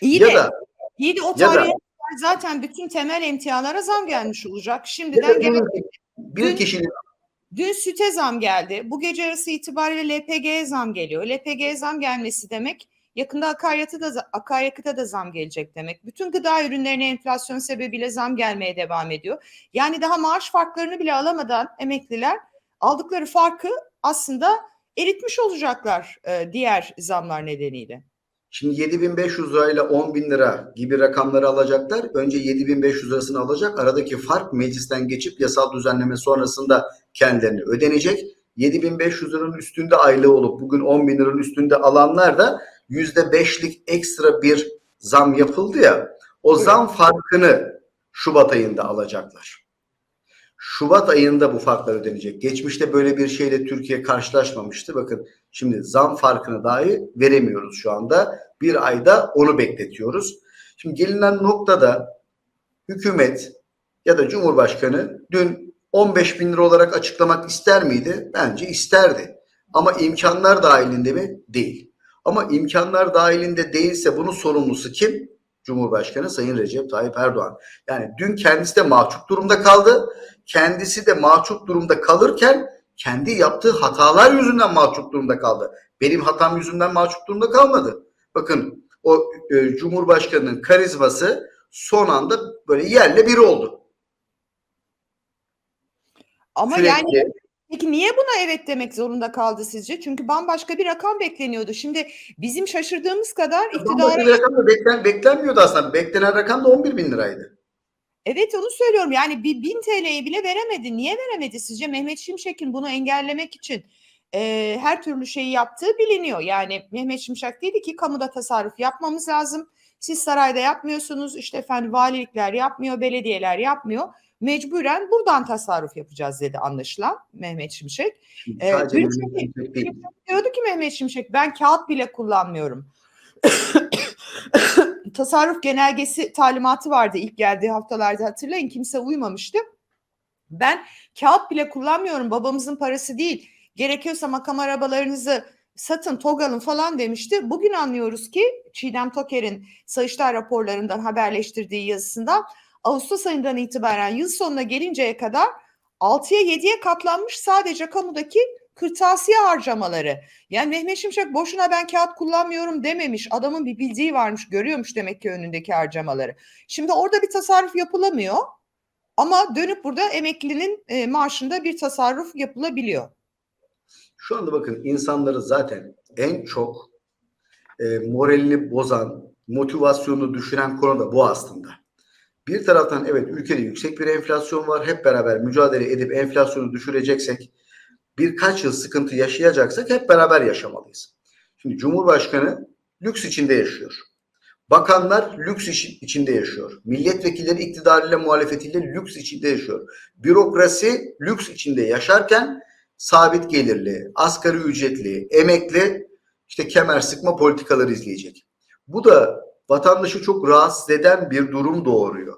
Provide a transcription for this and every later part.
İyi Ya de, da iyi de o tarihe zaten bütün temel emtialara zam gelmiş olacak. Şimdiden gelen bir, Dün- kişinin Dün süte zam geldi. Bu gece arası itibariyle LPG'ye zam geliyor. LPG'ye zam gelmesi demek yakında akaryakıta da, akaryakıta da zam gelecek demek. Bütün gıda ürünlerine enflasyon sebebiyle zam gelmeye devam ediyor. Yani daha maaş farklarını bile alamadan emekliler aldıkları farkı aslında eritmiş olacaklar e, diğer zamlar nedeniyle. Şimdi 7500 lirayla 10 bin lira gibi rakamları alacaklar. Önce 7500 lirasını alacak. Aradaki fark meclisten geçip yasal düzenleme sonrasında kendilerine ödenecek. 7500 liranın üstünde aylığı olup bugün 10 bin liranın üstünde alanlar da %5'lik ekstra bir zam yapıldı ya. O zam farkını Şubat ayında alacaklar. Şubat ayında bu farklar ödenecek. Geçmişte böyle bir şeyle Türkiye karşılaşmamıştı. Bakın şimdi zam farkını dahi veremiyoruz şu anda. Bir ayda onu bekletiyoruz. Şimdi gelinen noktada hükümet ya da Cumhurbaşkanı dün 15 bin lira olarak açıklamak ister miydi? Bence isterdi. Ama imkanlar dahilinde mi? Değil. Ama imkanlar dahilinde değilse bunun sorumlusu kim? Cumhurbaşkanı Sayın Recep Tayyip Erdoğan. Yani dün kendisi de mahcup durumda kaldı. Kendisi de mahcup durumda kalırken kendi yaptığı hatalar yüzünden mahcup durumda kaldı. Benim hatam yüzünden mahcup durumda kalmadı. Bakın o e, Cumhurbaşkanı'nın karizması son anda böyle yerle bir oldu. Ama Sürekli yani peki niye buna evet demek zorunda kaldı sizce? Çünkü bambaşka bir rakam bekleniyordu. Şimdi bizim şaşırdığımız kadar bambaşka iktidara bir rakam da beklen, beklenmiyordu aslında. Beklenen rakam da 11 bin liraydı. Evet onu söylüyorum. Yani bir 1000 TL'yi bile veremedi. Niye veremedi sizce? Mehmet Şimşek'in bunu engellemek için e, her türlü şeyi yaptığı biliniyor. Yani Mehmet Şimşek dedi ki kamuda tasarruf yapmamız lazım. Siz sarayda yapmıyorsunuz. İşte efendim valilikler yapmıyor, belediyeler yapmıyor. Mecburen buradan tasarruf yapacağız dedi anlaşılan Mehmet Şimşek. Bir Mehmet Şimşek. Diyordu ki Mehmet Şimşek ben kağıt bile kullanmıyorum. Tasarruf genelgesi talimatı vardı ilk geldiği haftalarda hatırlayın kimse uymamıştı. Ben kağıt bile kullanmıyorum babamızın parası değil. Gerekiyorsa makam arabalarınızı satın togalın falan demişti. Bugün anlıyoruz ki Çiğdem Toker'in Sayıştay raporlarından haberleştirdiği yazısından Ağustos ayından itibaren yıl sonuna gelinceye kadar 6'ya 7'ye katlanmış sadece kamudaki kırtasiye harcamaları. Yani Mehmet Şimşek boşuna ben kağıt kullanmıyorum dememiş. Adamın bir bildiği varmış, görüyormuş demek ki önündeki harcamaları. Şimdi orada bir tasarruf yapılamıyor. Ama dönüp burada emeklinin e, maaşında bir tasarruf yapılabiliyor. Şu anda bakın insanları zaten en çok e, moralini bozan, motivasyonunu düşüren konu da bu aslında. Bir taraftan evet ülkede yüksek bir enflasyon var. Hep beraber mücadele edip enflasyonu düşüreceksek, birkaç yıl sıkıntı yaşayacaksak hep beraber yaşamalıyız. Şimdi Cumhurbaşkanı lüks içinde yaşıyor. Bakanlar lüks iç- içinde yaşıyor. Milletvekilleri iktidarıyla muhalefetiyle lüks içinde yaşıyor. Bürokrasi lüks içinde yaşarken sabit gelirli, asgari ücretli, emekli işte kemer sıkma politikaları izleyecek. Bu da vatandaşı çok rahatsız eden bir durum doğuruyor.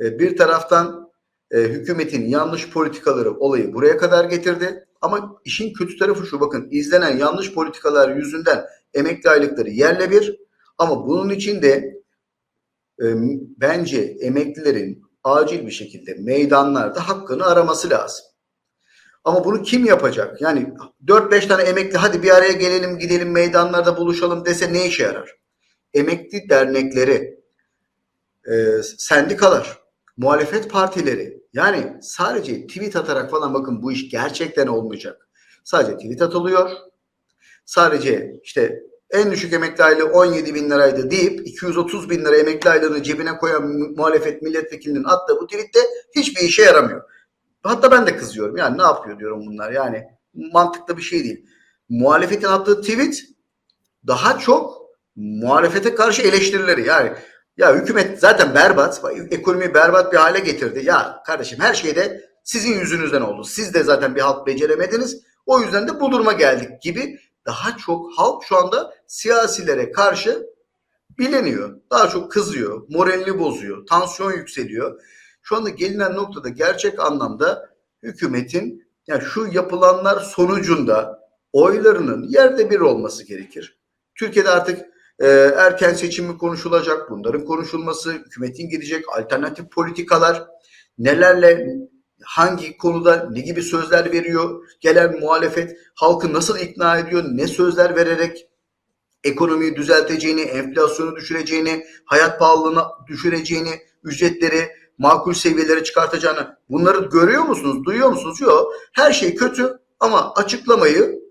E, Bir taraftan e, hükümetin yanlış politikaları olayı buraya kadar getirdi. Ama işin kötü tarafı şu bakın izlenen yanlış politikalar yüzünden emekli aylıkları yerle bir. Ama bunun için de e, bence emeklilerin acil bir şekilde meydanlarda hakkını araması lazım. Ama bunu kim yapacak? Yani 4-5 tane emekli hadi bir araya gelelim gidelim meydanlarda buluşalım dese ne işe yarar? Emekli dernekleri, e, sendikalar, muhalefet partileri yani sadece tweet atarak falan bakın bu iş gerçekten olmayacak. Sadece tweet atılıyor. Sadece işte en düşük emekli aylığı 17 bin liraydı deyip 230 bin lira emekli aylığını cebine koyan muhalefet milletvekilinin attığı bu tweet de hiçbir işe yaramıyor. Hatta ben de kızıyorum. Yani ne yapıyor diyorum bunlar. Yani mantıklı bir şey değil. Muhalefetin attığı tweet daha çok muhalefete karşı eleştirileri. Yani ya hükümet zaten berbat. Ekonomiyi berbat bir hale getirdi. Ya kardeşim her şeyde sizin yüzünüzden oldu. Siz de zaten bir halk beceremediniz. O yüzden de bu duruma geldik gibi daha çok halk şu anda siyasilere karşı bileniyor. Daha çok kızıyor, moralini bozuyor, tansiyon yükseliyor. Şu anda gelinen noktada gerçek anlamda hükümetin yani şu yapılanlar sonucunda oylarının yerde bir olması gerekir. Türkiye'de artık e, erken seçim mi konuşulacak? Bunların konuşulması, hükümetin gidecek alternatif politikalar, nelerle hangi konuda ne gibi sözler veriyor? Gelen muhalefet halkı nasıl ikna ediyor? Ne sözler vererek ekonomiyi düzelteceğini, enflasyonu düşüreceğini, hayat pahalılığını düşüreceğini, ücretleri makul seviyelere çıkartacağını bunları görüyor musunuz, duyuyor musunuz? Yok. Her şey kötü ama açıklamayı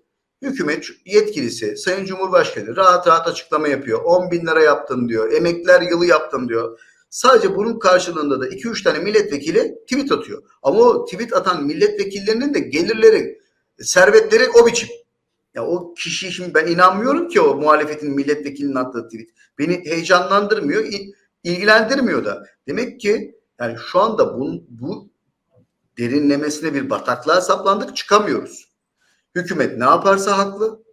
hükümet yetkilisi, Sayın Cumhurbaşkanı rahat rahat açıklama yapıyor. 10 bin lira yaptım diyor, emekliler yılı yaptım diyor. Sadece bunun karşılığında da 2-3 tane milletvekili tweet atıyor. Ama o tweet atan milletvekillerinin de gelirleri, servetleri o biçim. Ya o kişi şimdi ben inanmıyorum ki o muhalefetin milletvekilinin attığı tweet. Beni heyecanlandırmıyor, il- ilgilendirmiyor da. Demek ki yani şu anda bu, bu derinlemesine bir bataklığa saplandık çıkamıyoruz. Hükümet ne yaparsa haklı.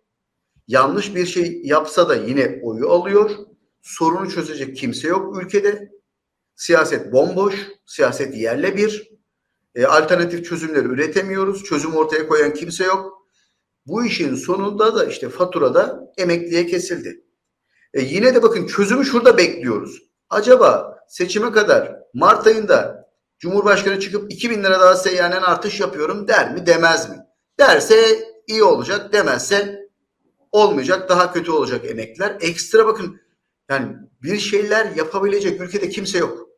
Yanlış bir şey yapsa da yine oyu alıyor. Sorunu çözecek kimse yok ülkede. Siyaset bomboş, siyaset yerle bir. E, alternatif çözümler üretemiyoruz. Çözüm ortaya koyan kimse yok. Bu işin sonunda da işte faturada emekliye kesildi. E, yine de bakın çözümü şurada bekliyoruz. Acaba seçime kadar Mart ayında Cumhurbaşkanı çıkıp 2000 lira daha seyyanen artış yapıyorum der mi demez mi? Derse iyi olacak demezse olmayacak daha kötü olacak emekliler. Ekstra bakın yani bir şeyler yapabilecek ülkede kimse yok.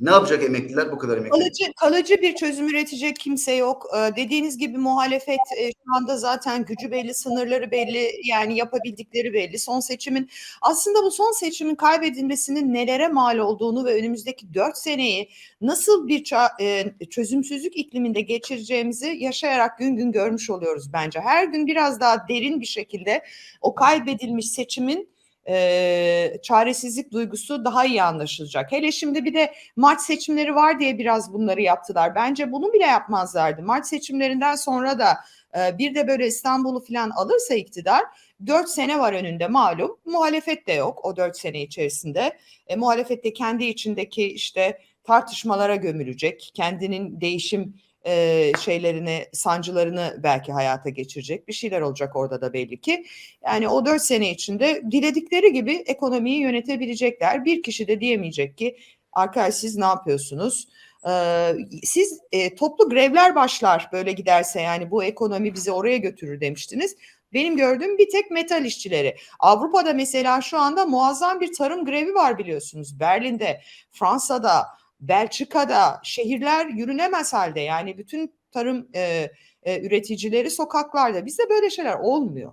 Ne yapacak emekliler bu kadar emekli? Kalıcı, kalıcı bir çözüm üretecek kimse yok. Ee, dediğiniz gibi muhalefet e, şu anda zaten gücü belli, sınırları belli, yani yapabildikleri belli. Son seçimin aslında bu son seçimin kaybedilmesinin nelere mal olduğunu ve önümüzdeki dört seneyi nasıl bir e, çözümsüzlük ikliminde geçireceğimizi yaşayarak gün gün görmüş oluyoruz bence. Her gün biraz daha derin bir şekilde o kaybedilmiş seçimin e, çaresizlik duygusu daha iyi anlaşılacak. Hele şimdi bir de Mart seçimleri var diye biraz bunları yaptılar. Bence bunu bile yapmazlardı. Mart seçimlerinden sonra da e, bir de böyle İstanbul'u falan alırsa iktidar 4 sene var önünde malum. Muhalefet de yok o 4 sene içerisinde. E, muhalefet de kendi içindeki işte tartışmalara gömülecek. Kendinin değişim e, şeylerini, sancılarını belki hayata geçirecek. Bir şeyler olacak orada da belli ki. Yani o dört sene içinde diledikleri gibi ekonomiyi yönetebilecekler. Bir kişi de diyemeyecek ki arkadaş siz ne yapıyorsunuz? Siz e, toplu grevler başlar böyle giderse yani bu ekonomi bizi oraya götürür demiştiniz. Benim gördüğüm bir tek metal işçileri. Avrupa'da mesela şu anda muazzam bir tarım grevi var biliyorsunuz. Berlin'de, Fransa'da, Belçika'da şehirler yürünemez halde. Yani bütün tarım e, e, üreticileri sokaklarda. Bizde böyle şeyler olmuyor.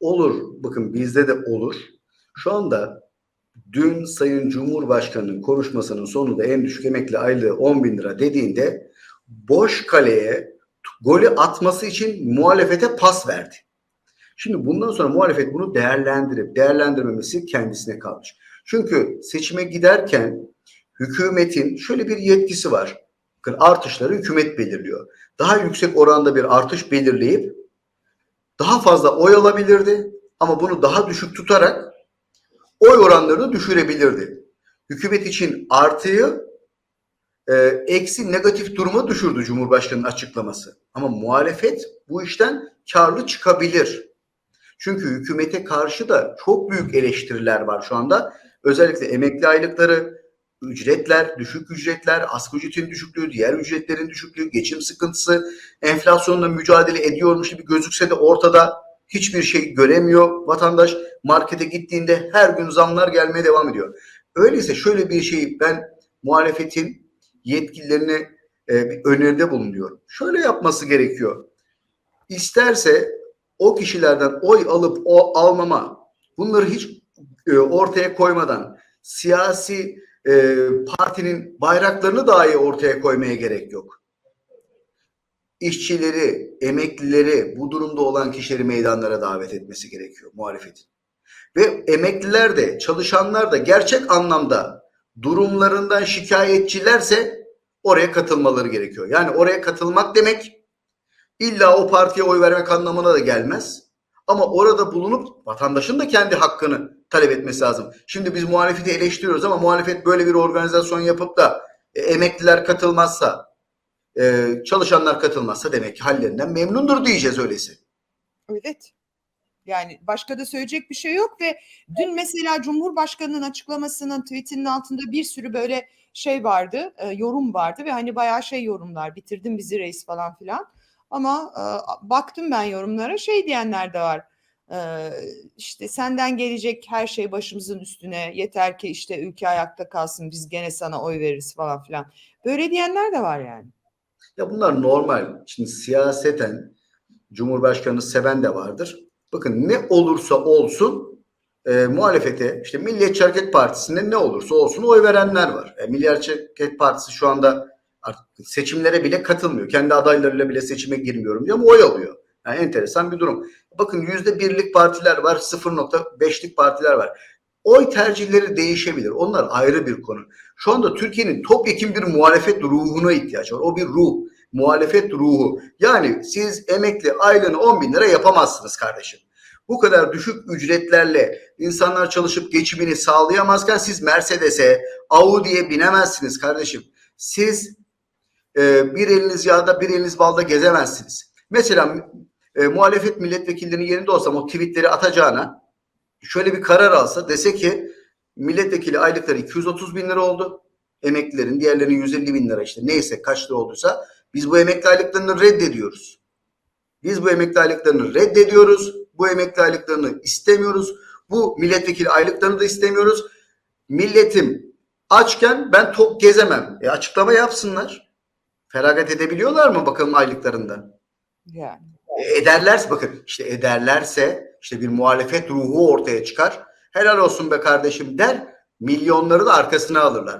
Olur. Bakın bizde de olur. Şu anda dün Sayın Cumhurbaşkanı'nın konuşmasının sonunda en düşük emekli aylığı 10 bin lira dediğinde boş kaleye golü atması için muhalefete pas verdi. Şimdi bundan sonra muhalefet bunu değerlendirip değerlendirmemesi kendisine kalmış. Çünkü seçime giderken hükümetin şöyle bir yetkisi var. Artışları hükümet belirliyor. Daha yüksek oranda bir artış belirleyip daha fazla oy alabilirdi ama bunu daha düşük tutarak oy oranlarını düşürebilirdi. Hükümet için artıyı e, eksi negatif duruma düşürdü Cumhurbaşkanı'nın açıklaması. Ama muhalefet bu işten karlı çıkabilir. Çünkü hükümete karşı da çok büyük eleştiriler var şu anda. Özellikle emekli aylıkları, ücretler, düşük ücretler, asgari ücretin düşüklüğü, diğer ücretlerin düşüklüğü, geçim sıkıntısı, enflasyonla mücadele ediyormuş gibi gözükse de ortada hiçbir şey göremiyor vatandaş. Markete gittiğinde her gün zamlar gelmeye devam ediyor. Öyleyse şöyle bir şeyi ben muhalefetin yetkililerine e, bir öneride bulunuyorum. Şöyle yapması gerekiyor. İsterse o kişilerden oy alıp o almama bunları hiç e, ortaya koymadan siyasi e, partinin bayraklarını dahi ortaya koymaya gerek yok. İşçileri, emeklileri, bu durumda olan kişileri meydanlara davet etmesi gerekiyor muhalefetin. Ve emekliler de, çalışanlar da gerçek anlamda durumlarından şikayetçilerse oraya katılmaları gerekiyor. Yani oraya katılmak demek illa o partiye oy vermek anlamına da gelmez. Ama orada bulunup vatandaşın da kendi hakkını talep etmesi lazım. Şimdi biz muhalefeti eleştiriyoruz ama muhalefet böyle bir organizasyon yapıp da e, emekliler katılmazsa, e, çalışanlar katılmazsa demek ki hallerinden memnundur diyeceğiz öyleyse. Evet. Yani başka da söyleyecek bir şey yok ve dün mesela Cumhurbaşkanı'nın açıklamasının tweetinin altında bir sürü böyle şey vardı, e, yorum vardı ve hani bayağı şey yorumlar, bitirdin bizi reis falan filan. Ama e, baktım ben yorumlara şey diyenler de var. İşte senden gelecek her şey başımızın üstüne yeter ki işte ülke ayakta kalsın biz gene sana oy veririz falan filan. Böyle diyenler de var yani. Ya bunlar normal. Şimdi siyaseten Cumhurbaşkanı seven de vardır. Bakın ne olursa olsun e, muhalefete işte Milliyetçi Hareket Partisi'ne ne olursa olsun oy verenler var. E, Milliyetçi Hareket Partisi şu anda artık seçimlere bile katılmıyor. Kendi adaylarıyla bile seçime girmiyorum diyor ama oy alıyor. Yani enteresan bir durum. Bakın yüzde birlik partiler var, 0.5'lik partiler var. Oy tercihleri değişebilir. Onlar ayrı bir konu. Şu anda Türkiye'nin topyekun bir muhalefet ruhuna ihtiyaç var. O bir ruh. Muhalefet ruhu. Yani siz emekli aylığını 10 bin lira yapamazsınız kardeşim. Bu kadar düşük ücretlerle insanlar çalışıp geçimini sağlayamazken siz Mercedes'e, Audi'ye binemezsiniz kardeşim. Siz e, bir eliniz yağda bir eliniz balda gezemezsiniz. Mesela e, muhalefet milletvekillerinin yerinde olsam o tweetleri atacağına şöyle bir karar alsa dese ki milletvekili aylıkları 230 bin lira oldu. Emeklilerin diğerlerinin 150 bin lira işte neyse kaç lira olduysa biz bu emekli aylıklarını reddediyoruz. Biz bu emekli aylıklarını reddediyoruz. Bu emekli aylıklarını istemiyoruz. Bu milletvekili aylıklarını da istemiyoruz. Milletim açken ben top gezemem. E açıklama yapsınlar. Feragat edebiliyorlar mı bakalım aylıklarından? Yani. Ederlerse bakın işte ederlerse işte bir muhalefet ruhu ortaya çıkar. Helal olsun be kardeşim der. Milyonları da arkasına alırlar.